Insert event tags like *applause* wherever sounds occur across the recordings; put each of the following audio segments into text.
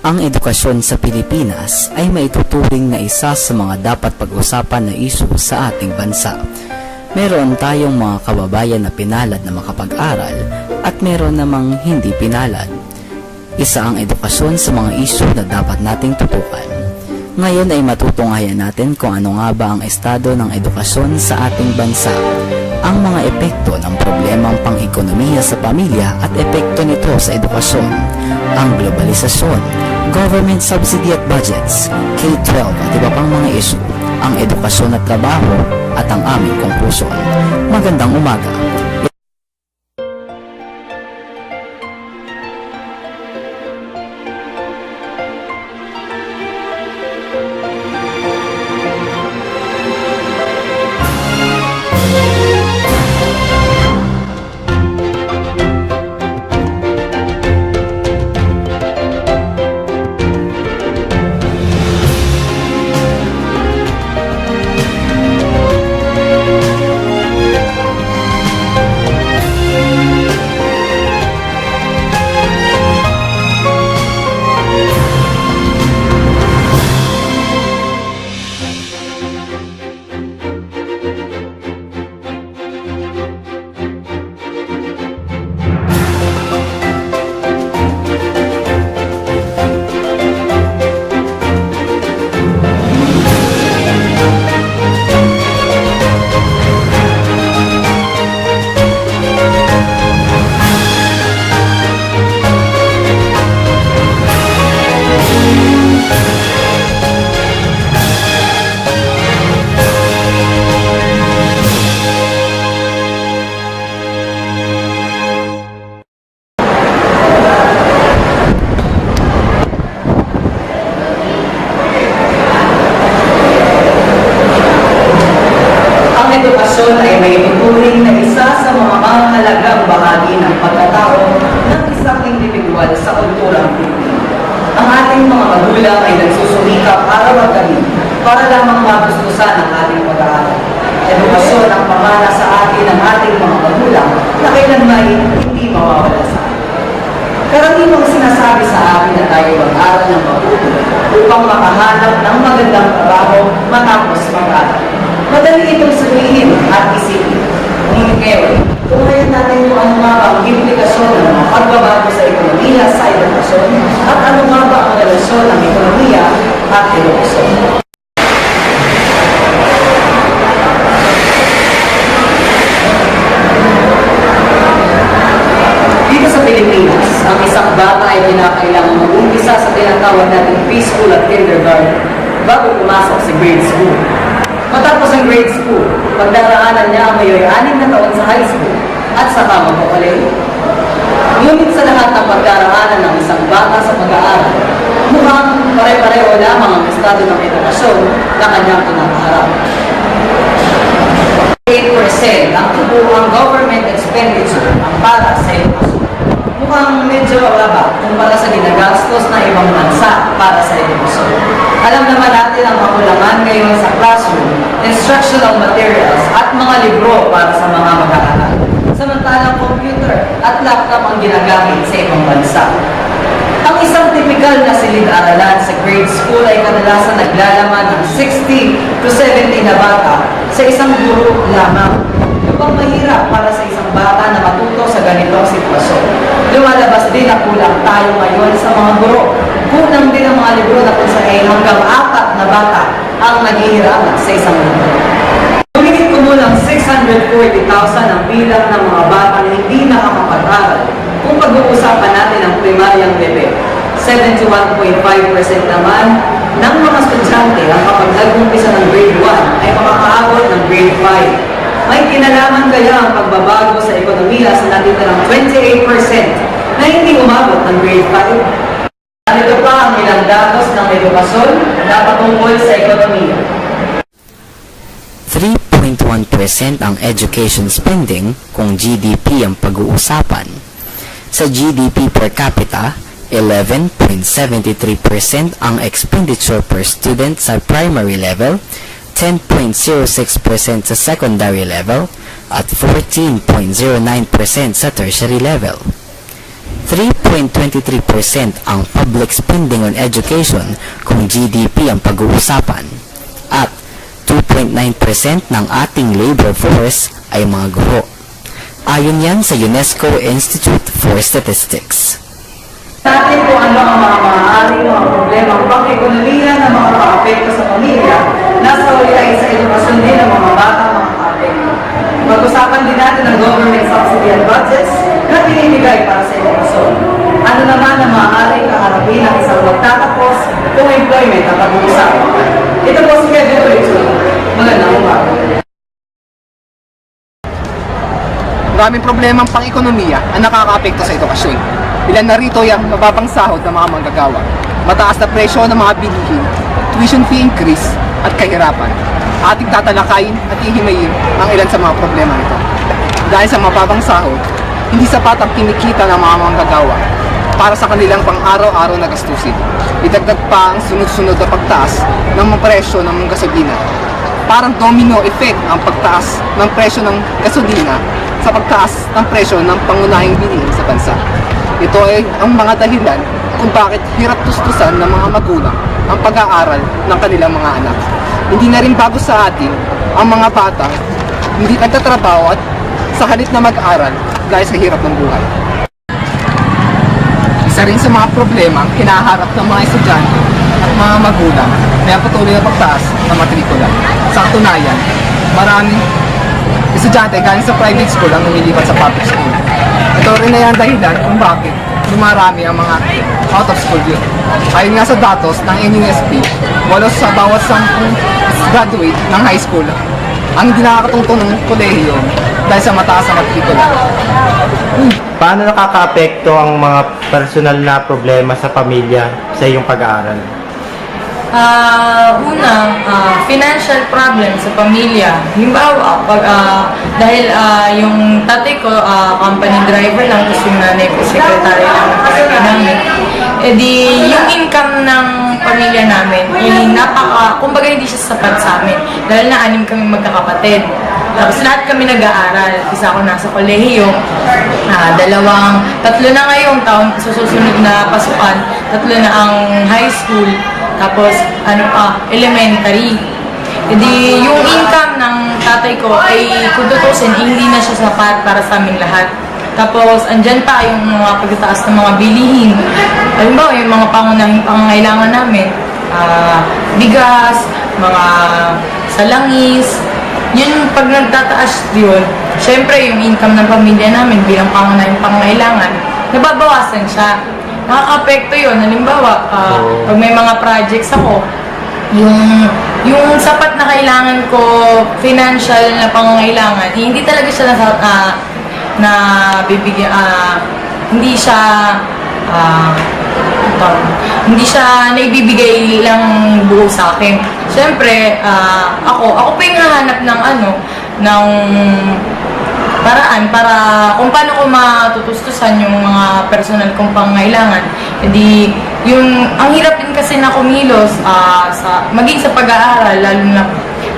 Ang edukasyon sa Pilipinas ay maituturing na isa sa mga dapat pag-usapan na isyu sa ating bansa. Meron tayong mga kababayan na pinalad na makapag-aral at meron namang hindi pinalad. Isa ang edukasyon sa mga isyu na dapat nating tutukan. Ngayon ay matutunghayan natin kung ano nga ba ang estado ng edukasyon sa ating bansa, ang mga epekto ng problemang pang-ekonomiya sa pamilya at epekto nito sa edukasyon, ang globalisasyon, government subsidy at budgets, K-12 at iba pang mga isyu, ang edukasyon at trabaho at ang aming konklusyon. Magandang umaga. Sa edukasyon at ano nga ba ang relasyon ng ekonomiya at edukasyon. Dito sa Pilipinas, ang isang bata ay kinakailangan mag-umpisa sa tinatawag natin preschool at kindergarten bago pumasok sa grade school. Matapos ang grade school, pagdaraanan niya ang mayoy anim na taon sa high school at saka magpapareho. Ngunit sa lahat ng pagdaraanan ng isang bata sa pag-aaral, mukhang pare-pareho lamang ang estado ng edukasyon na kanyang kinakaharap. 8% ang tubuhang government expenditure ang para sa edukasyon. Mukhang medyo wala kumpara sa ginagastos na ibang bansa para sa edukasyon. Alam naman natin ang kakulangan ngayon sa classroom, instructional materials at mga libro para sa mga mag-aaral. Samantalang computer at laptop ang ginagamit sa ibang bansa. Ang isang tipikal na silid-aralan sa grade school ay kadalasan naglalaman ng 60 to 70 na bata sa isang guro lamang. Upang mahirap para sa isang bata na matuto sa ganitong sitwasyon. Lumalabas din na kulang tayo ngayon sa mga guro. Kulang din ang mga libro na kung saan hanggang apat na bata ang naghihirapan sa isang libro. Kumulang 640,000 ang bilang ng mga bata na hindi nakakapag-aral kung pag-uusapan natin ang primaryang bebe. 71.5% naman ng mga estudyante ang kapag nag-umpisa ng grade 1 ay makakaabot ng grade 5. May kinalaman kaya ang pagbabago sa ekonomiya sa natitirang 28% na hindi umabot ng grade 5? Narito pa ang ilang datos ng edukasyon na patungkol sa ekonomiya. 3.1% ang education spending kung GDP ang pag-uusapan. Sa GDP per capita, 11.73% ang expenditure per student sa primary level, 10.06% sa secondary level, at 14.09% sa tertiary level. 3.23% ang public spending on education kung GDP ang pag-uusapan. At 2.9% ng ating labor force ay mga guro. Ayon yan sa UNESCO Institute for Statistics. Natin kung ano ang mga maaaring mga problema ang pang-ekonomiya na mga kaapekto sa pamilya, nasa uli ay sa edukasyon din ng mga bata mga kaapekto. Pag-usapan din natin ang government subsidy and budgets na pinibigay para sa edukasyon. Ano naman ang maaaring kaharapin ng isang magtatapos kung employment ang pag-uusapan. Ito po si Kevin Rachel. Magandang umaga. Maraming problema ang pang-ekonomiya ang nakakaapekto sa edukasyon. Ilan na rito yung mababang sahod ng mga manggagawa, mataas na presyo ng mga bilihin, tuition fee increase at kahirapan. Ating tatalakayin at ihimayin ang ilan sa mga problema nito. Dahil sa mababang sahod, hindi sapat ang kinikita ng mga manggagawa para sa kanilang pang-araw-araw na gastusin. Idagdag pa ang sunod-sunod na pagtaas ng mga presyo ng mga gasolina parang domino effect ang pagtaas ng presyo ng gasolina sa pagtaas ng presyo ng pangunahing bilihin sa bansa. Ito ay ang mga dahilan kung bakit hirap tustusan ng mga magulang ang pag-aaral ng kanilang mga anak. Hindi na rin bago sa atin ang mga bata hindi nagtatrabaho at sa halip na mag-aral dahil sa hirap ng buhay. Isa rin sa mga problema ang hinaharap ng mga estudyante at mga magulang na patuloy na pagtaas ng matrikula. Sa katunayan, maraming estudyante galing sa private school ang lumilipat sa public school. Ito rin na yan dahilan kung bakit lumarami ang mga out of school youth. Ayon nga sa datos ng NUSP, walo sa bawat sampung graduate ng high school ang hindi nakakatungtong ng kolehiyo dahil sa mataas na matrikula. Paano nakakaapekto ang mga personal na problema sa pamilya sa iyong pag-aaral? Ah, una, ah, financial problem sa pamilya. Halimbawa, pag, ah, dahil ah, yung tatay ko, ah, company driver lang, tapos yung nanay ko, secretary lang ng company. Eh di, yung income ng pamilya namin, eh, napaka, kumbaga hindi siya sapat sa amin. Dahil na anim kami magkakapatid. Tapos lahat kami nag-aaral. Isa ako nasa kolehiyo. Ah, dalawang, tatlo na ngayong taon susunod na pasukan. Tatlo na ang high school. Tapos, ano pa, elementary. Hindi, yung income ng tatay ko ay kung tutusin, hindi na siya sapat para sa aming lahat. Tapos, andyan pa yung mga pagtataas ng mga bilihin. Halimbawa, yung mga pangunahing pangangailangan namin. Ah, bigas, mga salangis. Yun, pag nagtataas yun, syempre yung income ng pamilya namin bilang pangunahing pangangailangan, nababawasan siya. Nakaka-apekto yun. Halimbawa, ah, pag may mga projects ako, yung yung sapat na kailangan ko financial na pangangailangan eh, hindi talaga siya nasa ah, na bibigyan ah, hindi siya ah, tawag, hindi siya naibibigay lang buo sa akin. Siyempre, ah, ako, ako pa yung hahanap ng ano, ng paraan para kung paano ko matutustusan yung mga personal kong pangailangan. Hindi, yung, ang hirap din kasi na kumilos ah, sa, maging sa pag-aaral, lalo na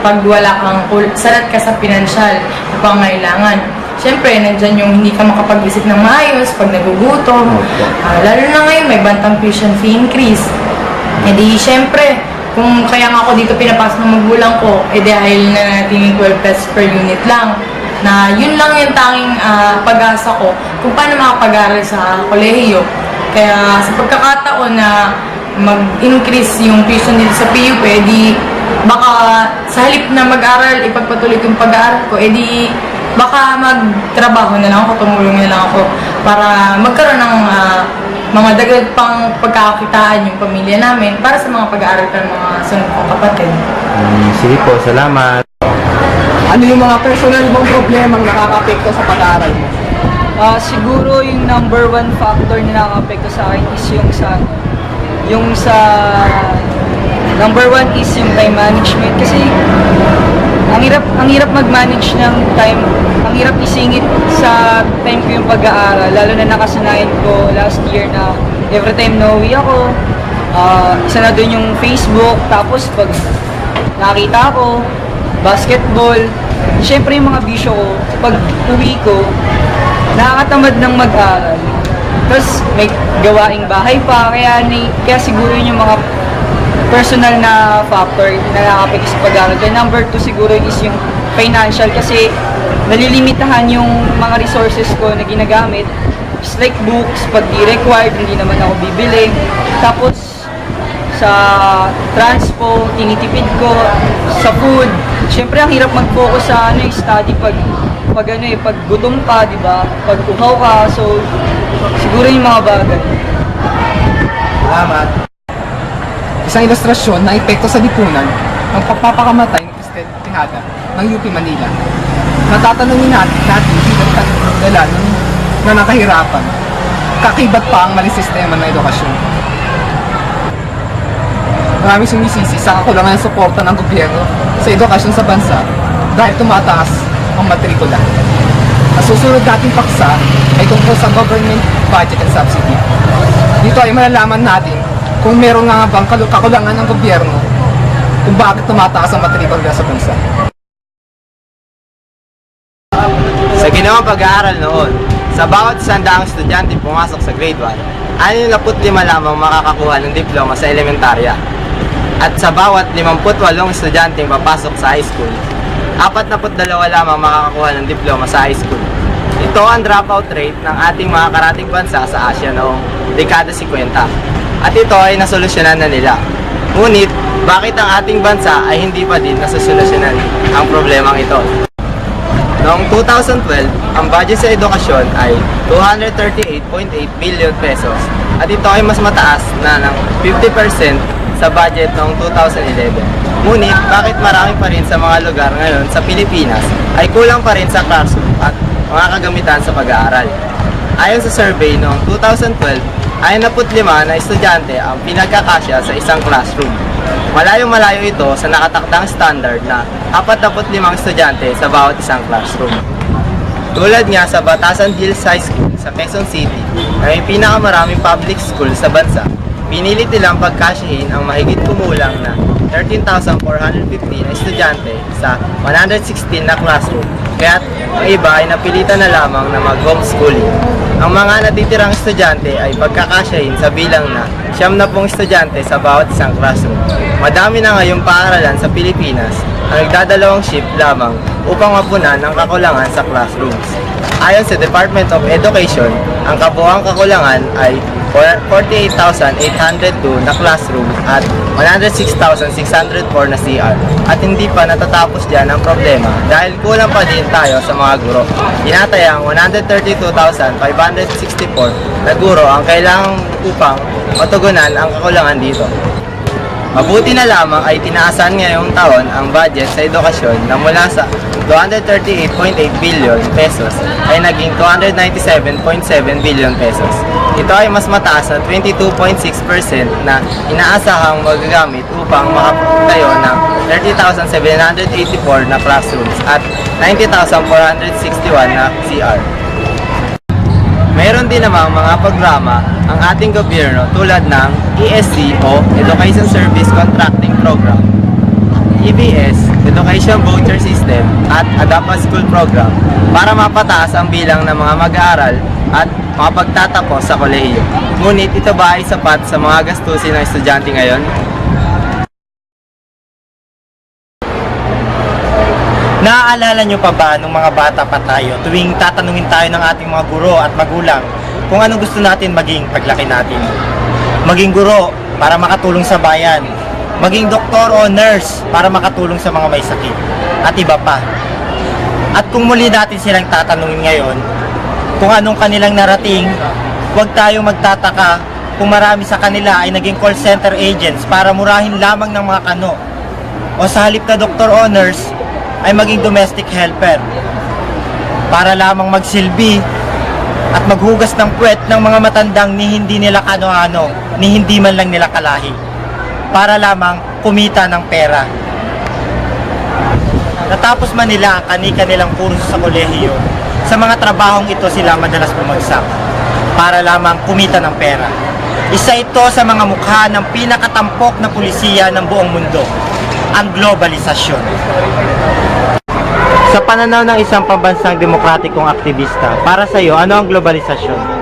pag wala kang, salat ka sa pinansyal na pangailangan. Siyempre, nandyan yung hindi ka makapag-isip ng maayos pag nagugutom. Ah, lalo na ngayon, may bantang tuition fee increase. E di, syempre, kung kaya nga ako dito pinapasok ng magulang ko, eh dahil na natin yung 12 pesos per unit lang, na yun lang yung tanging ah, pag-asa ko kung paano makapag-aral sa kolehiyo. Kaya sa pagkakataon na mag-increase yung tuition dito sa PUP, eh di baka sa halip na mag-aral, ipagpatuloy yung pag-aaral ko, eh di baka magtrabaho na lang ako, tumulong na lang ako para magkaroon ng ah, mga dagdag pang pagkakakitaan yung pamilya namin para sa mga pag-aaral ng mga sunod kong kapatid. Hmm, sige po, salamat. Ano yung mga personal mong problema ang nakakaapekto sa pag-aaral mo? Ah, siguro yung number one factor na nakaka-apekto sa akin is yung sa yung sa number one is yung time management kasi ang hirap ang hirap mag-manage ng time ang hirap isingit sa time ko yung pag-aaral lalo na nakasanayan ko last year na every time na uwi ako ah, isa na dun yung Facebook tapos pag nakita ko basketball syempre yung mga bisyo ko pag uwi ko nakakatamad ng mag-aral Tapos may gawaing bahay pa, kaya, ni, kaya siguro yun yung mga personal na factor na nakakapit sa pag-aaral. Kaya number two siguro is yung financial kasi nalilimitahan yung mga resources ko na ginagamit. Just like books, pag di required, hindi naman ako bibili. Tapos, sa transpo, tinitipid ko, sa food. Siyempre, ang hirap mag-focus sa ano, study pag pag ano eh, pag gutom ka, di ba? Pag uhaw ka, so siguro yung mga bagay. Salamat. Isang ilustrasyon na epekto sa lipunan ng pagpapakamatay ng Tejada ng UP Manila. Natatanungin natin natin bilang dala ng na nakahirapan. Kakibat pa ang mali sistema ng edukasyon. Maraming sumisisi sa kakulangan ng suporta ng gobyerno sa edukasyon sa bansa dahil tumataas ang matrikula. Ang susunod nating paksa ay tungkol sa government budget and subsidy. Dito ay malalaman natin kung meron nga bang kakulangan ng gobyerno kung bakit tumataas ang matrikula sa bansa. Sa ginawang pag-aaral noon, sa bawat sandaang estudyante pumasok sa grade 1, 65 lamang makakakuha ng diploma sa elementarya. At sa bawat 58 estudyante papasok sa high school, 42 lamang makakakuha ng diploma sa high school. Ito ang dropout rate ng ating mga karating bansa sa Asia noong dekada 50. At ito ay nasolusyonan na nila. Ngunit, bakit ang ating bansa ay hindi pa din nasosolusyonan ang problemang ito? Noong 2012, ang budget sa edukasyon ay 238.8 billion pesos at ito ay mas mataas na ng 50% sa budget noong 2011. Ngunit, bakit marami pa rin sa mga lugar ngayon sa Pilipinas ay kulang pa rin sa classroom at mga kagamitan sa pag-aaral? Ayon sa survey noong 2012, ay 45 na estudyante ang pinagkakasya sa isang classroom. Malayo-malayo ito sa nakatakdang standard na 45 estudyante sa bawat isang classroom. Tulad nga sa Batasan Hills High School sa Quezon City may pinakamaraming public school sa bansa, pinilit nilang pagkasyahin ang mahigit kumulang na 13,450 na estudyante sa 116 na classroom, kaya't ang iba ay napilitan na lamang na mag-homeschooling. Ang mga natitirang estudyante ay pagkakasyahin sa bilang na siyam na pong estudyante sa bawat isang classroom. Madami na ngayong paaralan sa Pilipinas ang nagdadalawang shift lamang upang mapunan ang kakulangan sa classrooms. Ayon sa Department of Education, ang kabuuang kakulangan ay 48,802 na classroom at 106,604 na CR. At hindi pa natatapos dyan ang problema dahil kulang pa din tayo sa mga guro. Tinatayang 132,564 na guro ang kailangang upang matugunan ang kakulangan dito. Mabuti na lamang ay tinaasan ngayong taon ang budget sa edukasyon na mula sa 238.8 billion pesos ay naging 297.7 billion pesos. Ito ay mas mataas na 22.6% na inaasahang magagamit upang makatayo ng 30,784 na classrooms at 90,461 na CR. Mayroon din namang mga programa ang ating gobyerno tulad ng ESC o Education Service Contracting Program, EBS, Education Voucher System at Adapa School Program para mapataas ang bilang ng mga mag-aaral at makapagtatapos sa kolehiyo. Ngunit ito ba ay sapat sa mga gastusin ng estudyante ngayon? Naaalala nyo pa ba nung mga bata pa tayo tuwing tatanungin tayo ng ating mga guro at magulang kung anong gusto natin maging paglaki natin? Maging guro para makatulong sa bayan. Maging doktor o nurse para makatulong sa mga may sakit. At iba pa. At kung muli natin silang tatanungin ngayon kung anong kanilang narating, huwag tayong magtataka kung marami sa kanila ay naging call center agents para murahin lamang ng mga kano o sa halip na doktor o nurse ay maging domestic helper para lamang magsilbi at maghugas ng puwet ng mga matandang ni hindi nila kano-ano, ni hindi man lang nila kalahi para lamang kumita ng pera. Natapos man nila ang kani-kanilang kurso sa kolehiyo, sa mga trabahong ito sila madalas bumagsak para lamang kumita ng pera. Isa ito sa mga mukha ng pinakatampok na pulisiya ng buong mundo, ang globalisasyon. Sa pananaw ng isang pambansang demokratikong aktivista, para sa iyo, ano ang globalisasyon?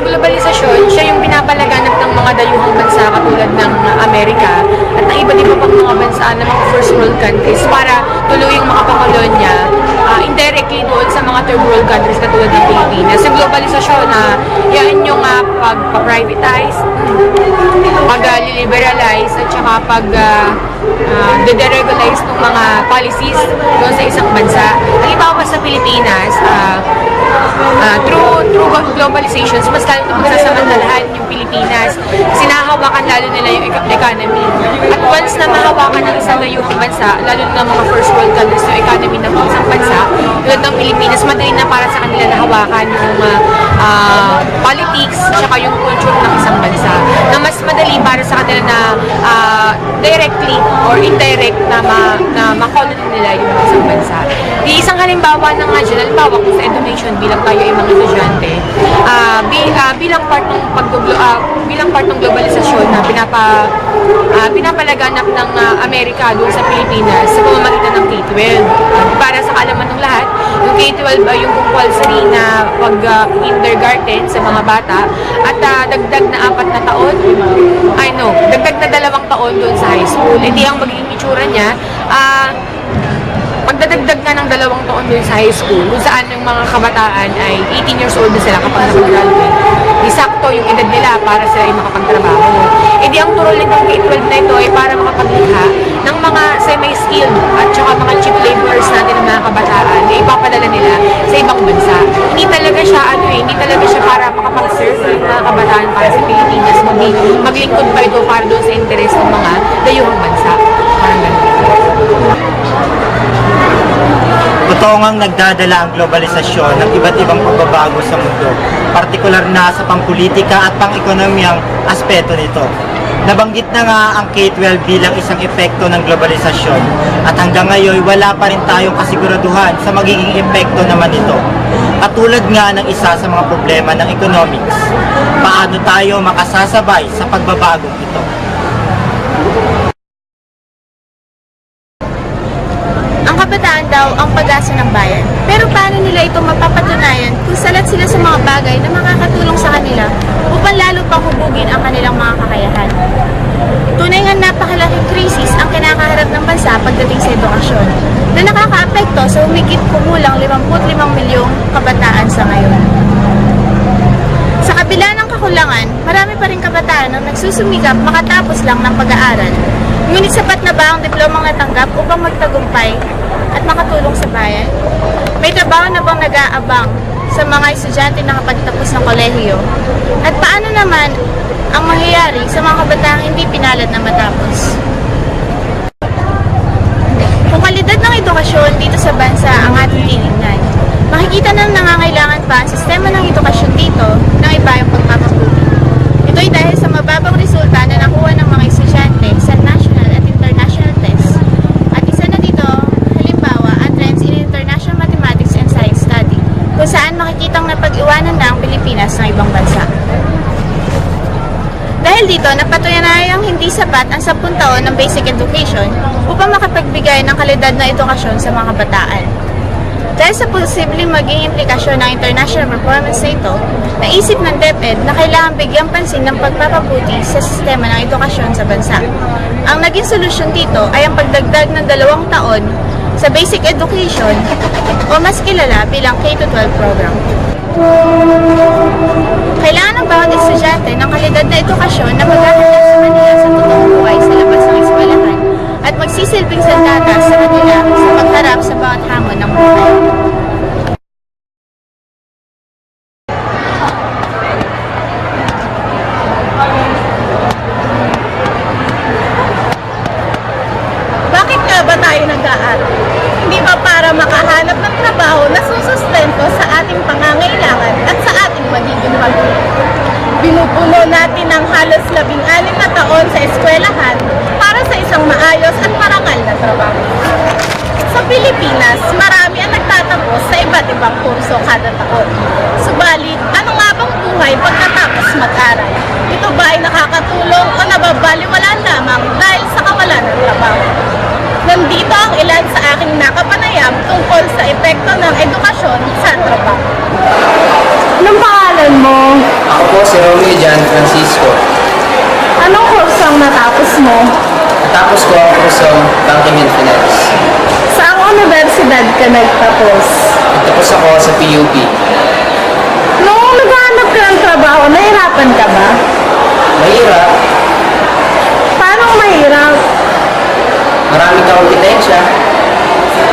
Yung globalisasyon, siya yung pinapalaganap ng mga dayuhang bansa katulad ng Amerika at ng iba't iba pang mga bansa ng mga first world countries para tuluyang makapangolonya ah, indirectly doon sa mga third world countries katulad ng Pilipinas. Sa globalisasyon na yan yung uh, pag-privatize, pag-liberalize at saka pag uh, uh, deregularize ng mga policies doon sa isang bansa. Halimbawa sa Pilipinas, ah, ah, through through globalization, mas lalo ito magsasamantalahan yung Pilipinas. Sinahawakan lalo nila yung ec- economy. At once na mahawakan ng isang layuhang bansa, lalo na mga first world countries yung economy ng isang bansa, tulad ng Pilipinas, madali na para sa kanila na hawakan yung ah, ah, politics tsaka yung culture ng isang bansa. Na mas madali para sa kanila na ah, directly or indirect na ma, na makoloni nila yung isang bansa. Isang halimbawa na nga dyan, halimbawa kung sa education bilang tayo ay mga estudyante, ah, bi, ah, bilang part ng pag bilang part ng globalisasyon na pinapa ah, pinapalaganap ng ah, Amerika doon sa Pilipinas sa pamamagitan ng K-12. Para sa kalaman ng lahat, yung K-12 ay yung compulsory na pag kindergarten sa mga bata at ah, dagdag na apat na taon, I know, dagdag na dalawang taon doon sa high school. Hindi ang magiging itsura niya, ah, magdadagdag na ng dalawang taon doon sa high school, kung saan yung mga kabataan ay 18 years old na sila kapag nakapag-graduate. Isakto yung edad nila para sila ay makapagtrabaho. E di ang turol nitong K-12 na ito ay para makapaglikha ng mga semi-skilled at saka mga cheap laborers natin ng mga kabataan na ipapadala nila sa ibang bansa. Hindi talaga siya ano eh, hindi talaga siya para makapag-serve ng mga kabataan para sa Pilipinas. Mag maglingkod pa ito para doon sa interes ng mga dayuhang bansa. Parang ganun. Totoo ngang nagdadala ang globalisasyon ng iba't ibang pagbabago sa mundo, partikular na sa pampolitika at pang-ekonomiyang aspeto nito. Nabanggit na nga ang K-12 bilang isang epekto ng globalisasyon at hanggang ngayon wala pa rin tayong kasiguraduhan sa magiging epekto naman nito. Katulad nga ng isa sa mga problema ng economics, paano tayo makasasabay sa pagbabagong ito? Ang kabataan daw ang pag-asa ng bayan. Pero paano nila ito mapapatunayan kung salat sila sa mga bagay na makakatulong sa kanila upang lalo pang hubugin ang kanilang mga kakayahan? Tunay nga napakalaking krisis ang kinakaharap ng bansa pagdating sa edukasyon na nakakaapekto sa humigit kumulang 55 milyong kabataan sa ngayon. Sa kabila ng kakulangan, marami pa rin kabataan ang nagsusumikap makatapos lang ng pag-aaral. Ngunit sapat na ba ang diplomang natanggap upang magtagumpay at makatulong sa bayan? May trabaho na bang nag-aabang sa mga estudyante na nakapagtapos ng kolehiyo? At paano naman ang mangyayari sa mga kabataang hindi pinalad na matapos? Kung kalidad ng edukasyon dito sa bansa ang ating tinignan, makikita na nangangailangan pa ang sistema ng edukasyon dito ng iba yung pagpapabuti. Ito ay dahil sa mababang resulta na nakuha ng mga estudyante saan makikitang napag-iwanan na ang Pilipinas ng ibang bansa. Dahil dito, napatunayan hindi sapat ang 10 taon ng basic education upang makapagbigay ng kalidad na edukasyon sa mga kabataan. Dahil sa posibleng maging implikasyon ng international performance na ito, naisip ng DepEd na kailangan bigyang pansin ng pagpapabuti sa sistema ng edukasyon sa bansa. Ang naging solusyon dito ay ang pagdagdag ng dalawang taon sa basic education o mas kilala bilang K-12 program. Kailangan ng bawat estudyante ng kalidad na edukasyon na maghahanap sa kanila sa totoong buhay sa labas ng eskwelahan at magsisilbing sandata sa kanila sa pagharap sa bawat hamon ng buhay. Romeo Jan Francisco. Anong course ang natapos mo? Natapos ko ang kursong Banking and Finance. Saang universidad ka nagtapos? Natapos ako sa PUP. Noong naghahanap ka ng trabaho, nahirapan ka ba? Mahirap, Paano mahirap? maraming kakompetensya.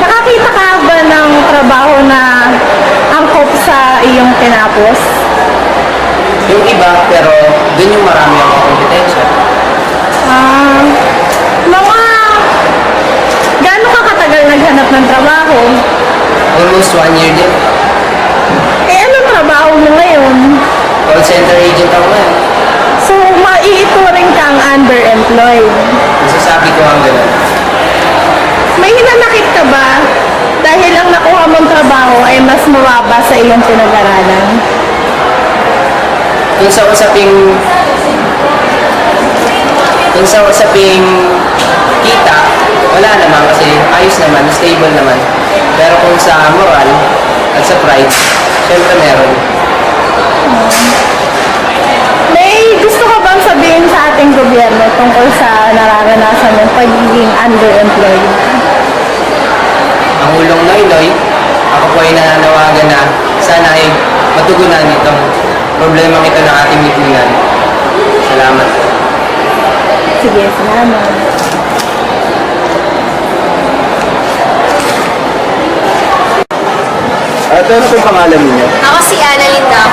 Nakakita ka ba ng trabaho na angkop sa iyong tinapos? Yung iba, pero dun yung marami ang kakompetensya. Ah, mga... Gaano ka katagal naghanap ng trabaho? Almost one year din. Eh, anong trabaho mo ngayon? Call center agent ako ngayon. So, maiituring kang underemployed. Masasabi ko ang ganun. May hinanakit ka ba? Dahil ang nakuha mong trabaho ay mas mababa sa iyong pinag-aralan. Kung sa usaping kung sa usaping kita, wala naman kasi ayos naman, stable naman. Pero kung sa moral at sa pride, syempre meron. May gusto ka bang sabihin sa ating gobyerno tungkol sa nararanasan ng pagiging underemployed? Ang ulong noy-noy, ako po ay nananawagan na sana ay matugunan itong problema ito ng ating lipunan. Salamat. Sige, salamat. Ate, ano po pangalan ninyo? Ako si Ana Linda.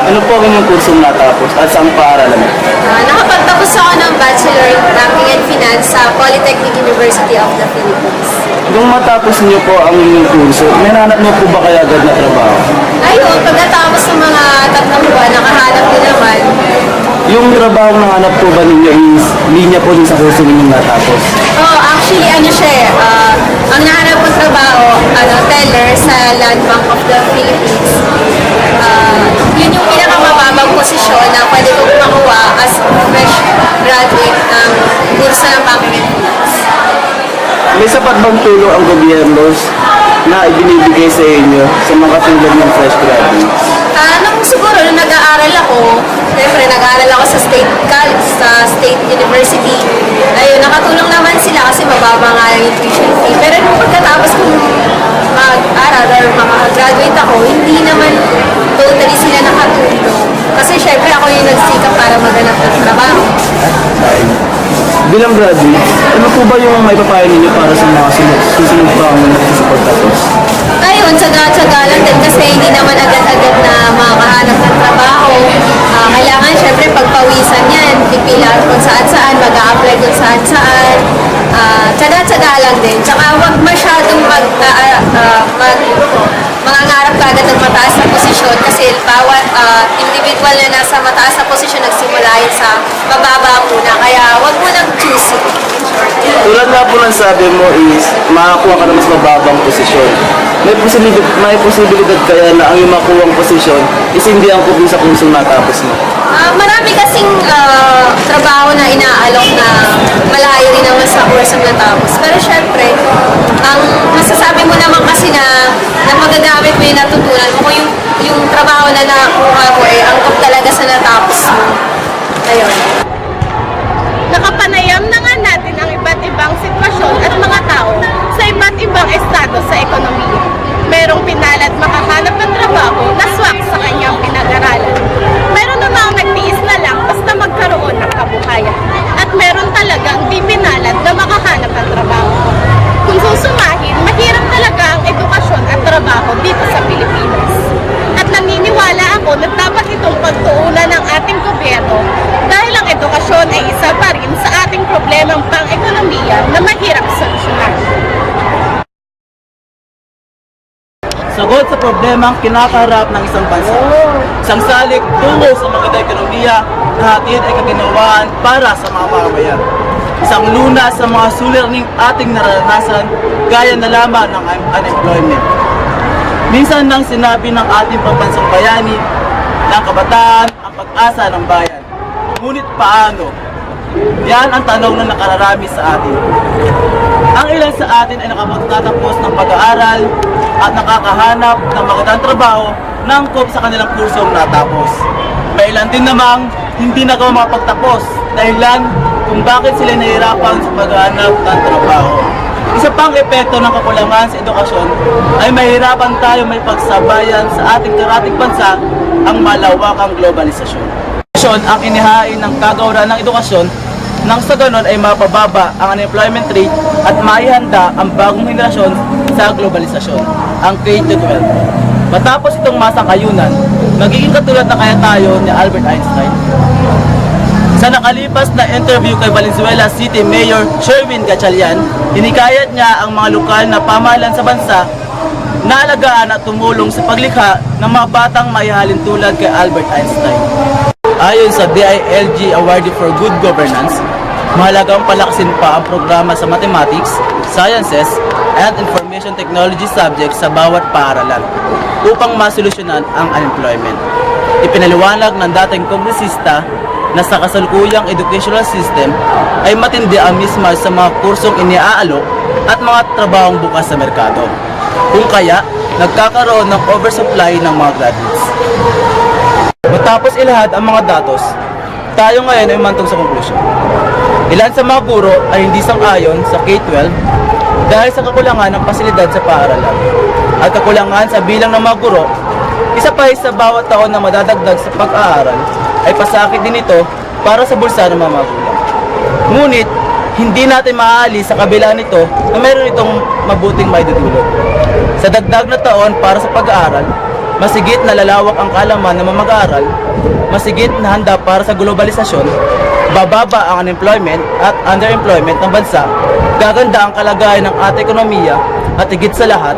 Ano po ang inyong kursong natapos at saan paaralan mo? Ah, nakapagtapos ako ng Bachelor in Banking and Finance sa Polytechnic University of the Philippines. Nung matapos niyo po ang inyong kurso, may nanap niyo po ba kaya agad na trabaho? Ayun, pagkatapos ng mga tatlong buwan, nakahanap din naman. Yung trabaho na hanap po ba ninyo is linya po din sa kurso ninyong natapos? Oh, actually, ano siya eh, ah, ang nahanap kong trabaho, ano, teller sa Land Bank of the Philippines. Ah, yun yung pinakamababang posisyon na pwede kong makuha as fresh graduate ng kurso ng Banking and Finance. May sapat bang tulong ang gobyerno na ibinibigay sa inyo sa mga katulad ng fresh graduates? Ah, nung siguro nung nag-aaral ako, siyempre nag-aaral ako sa state college, sa state university. Ayun, nakatulong naman sila kasi mababa nga yung tuition fee. Pero nung pagkatapos kong mag-aral or makagraduate ako, hindi naman totally sila nakatulong. Kasi syempre ako yung nagsikap para maganap ng trabaho. Bilang graduate, ano po ba yung may papayo ninyo para sa mga sunod, susunod pang nagsusuportapos? Ayun, tsaga-tsaga lang din kasi hindi naman agad-agad na makakahanap ng trabaho. Ah, kailangan syempre pagpawisan yan, pipila kung saan-saan, mag apply kung saan-saan. Ah, tsaga-tsaga lang din. Tsaka huwag masyadong mag, ah, ah, mag, mangangarap ka agad ng mataas na posisyon kasi bawat ah, individual na nasa mataas na posisyon nagsimula yun sa mababa muna. Kaya huwag mo nang choose it. Tulad nga po ng sabi mo is makakuha ka ng mas mababang posisyon. May posibilidad, may posibilidad kaya na ang iyong makuha posisyon is hindi ang kumpin sa kursong natapos mo. Ah, marami kasing ah, trabaho na inaalok na malayo rin naman sa course na natapos. Pero syempre, ang masasabi mo naman kasi na, na magagamit mo yung natutunan mo yung, yung trabaho na nakuha mo eh, angkop talaga sa natapos mo. Ayun. Nakapanayam na nga natin ang iba't ibang sitwasyon at mga tao sa iba't ibang estado sa ekonomiya. Merong pinalad makahanap ng trabaho na swak sa kanyang pinag-aralan. Meron na magkaroon ng kabuhayan. At meron talagang di na makahanap ng trabaho. Kung susumahin, mahirap talaga ang edukasyon at trabaho dito sa Pilipinas. At naniniwala ako na dapat itong pagtuunan ng ating gobyerno dahil ang edukasyon ay isa pa rin sa ating problemang pang-ekonomiya na mahirap solusyonan. Sagot sa problemang kinakaharap ng isang bansa. Isang salik tungo sa magandang ekonomiya na hatid ay kaginawaan para sa mga mamamayan. Isang luna sa mga suliraning ating naranasan gaya na lamang ng un- unemployment. Minsan nang sinabi ng ating pambansang bayani ang kabataan ang pag-asa ng bayan. Ngunit paano? Yan ang tanong na nakararami sa atin. Ang ilan sa atin ay nakapagtatapos ng pag-aaral at nakakahanap ng magandang trabaho na angkop sa kanilang kursong natapos. May ilan din namang hindi nagawa makapagtapos dahilan kung bakit sila nahihirapan sa paghahanap ng trabaho. Isa pang epekto ng kakulangan sa edukasyon ay mahirapan tayo may pagsabayan sa ating karating bansa ang malawakang globalisasyon. Ang inihain ng kagawaran ng edukasyon nang sa ganon ay mapababa ang unemployment rate at maihanda ang bagong henerasyon sa globalisasyon, ang K-12. Matapos itong masangkayunan, magiging katulad na kaya tayo ni Albert Einstein. Sa nakalipas na interview kay Valenzuela City Mayor Sherwin Gatchalian, hinikayat niya ang mga lokal na pamahalaan sa bansa na alagaan at tumulong sa paglikha ng mga batang maihalin tulad kay Albert Einstein. Ayon sa DILG Awardee for Good Governance, mahalagang palaksin pa ang programa sa mathematics, sciences, and information technology subjects sa bawat paaralan upang masolusyonan ang unemployment. Ipinaliwanag ng dating kongresista na sa kasalukuyang educational system ay matindi ang mismatch sa mga kursong iniaalok at mga trabahong bukas sa merkado. Kung kaya, nagkakaroon ng oversupply ng mga graduates. Matapos ilahad ang mga datos, tayo ngayon ay mantong sa konklusyon. Ilan sa mga guro ay hindi sang-ayon sa K-12 dahil sa kakulangan ng pasilidad sa paaralan at kakulangan sa bilang ng mga guro, isa pa sa bawat taon na madadagdag sa pag-aaral ay pasakit din ito para sa bulsa ng mga magulang. Ngunit, hindi natin maaalis sa kabila nito na meron itong mabuting maidudulot. Sa dagdag na taon para sa pag-aaral, masigit na lalawak ang kalaman ng mga mag-aaral, masigit na handa para sa globalisasyon, bababa ang unemployment at underemployment ng bansa, gaganda ang kalagayan ng ating ekonomiya at higit sa lahat,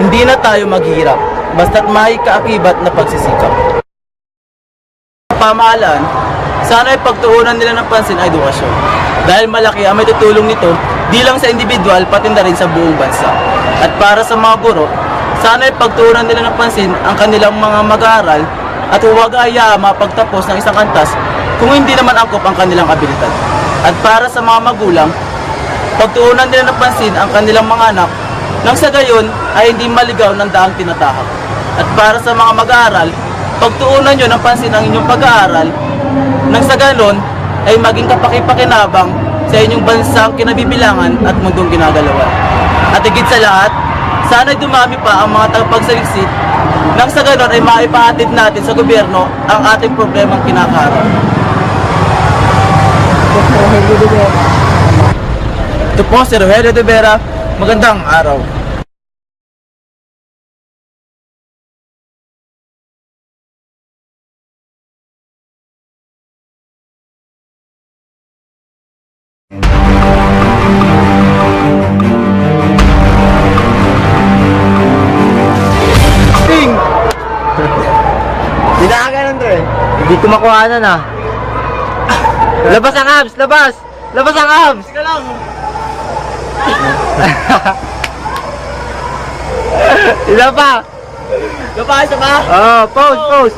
hindi na tayo maghihirap basta't may kaakibat na pagsisikap. Pamahalaan, sana ay pagtuunan nila ng pansin ang edukasyon dahil malaki ang may tutulong nito di lang sa individual pati na rin sa buong bansa. At para sa mga guro, sana ay pagtuunan nila ng pansin ang kanilang mga mag-aaral at huwag ayaw mapagtapos ng isang kantas kung hindi naman angkop ang kanilang abilidad. At para sa mga magulang, pagtuunan nila ng pansin ang kanilang mga anak nang sa gayon ay hindi maligaw ng daang tinatahak. At para sa mga mag-aaral, pagtuunan nyo ng pansin ang inyong pag-aaral nang sa ganon ay maging kapakipakinabang sa inyong bansang kinabibilangan at mundong ginagalawan. At higit sa lahat, sana'y dumami pa ang mga tagapagsaliksit nang sa ganon ay maipahatid natin sa gobyerno ang ating problemang kinakaharap. Ito po si Rogelio de Vera. Magandang araw. Ting! *laughs* Dinakagan Andre. Hindi ko makuha na na. Labas ang abs! Labas! Labas ang abs! Teka lang. *laughs* Isa pa! Lapay sa ba? Oh, pose, pose!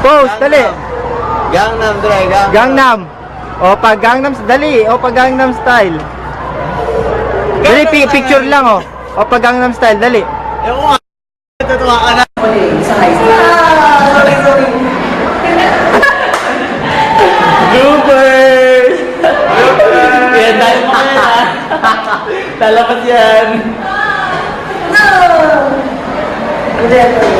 Pose, dali! Gangnam Dre, Gangnam. Gangnam! O, pag Gangnam, dali! O, pag Gangnam style! Dali, pi- picture lang, o. O, pag Gangnam style, dali! Ewan ko nga. Natutuwa ka na. Lalabas yan. Hindi,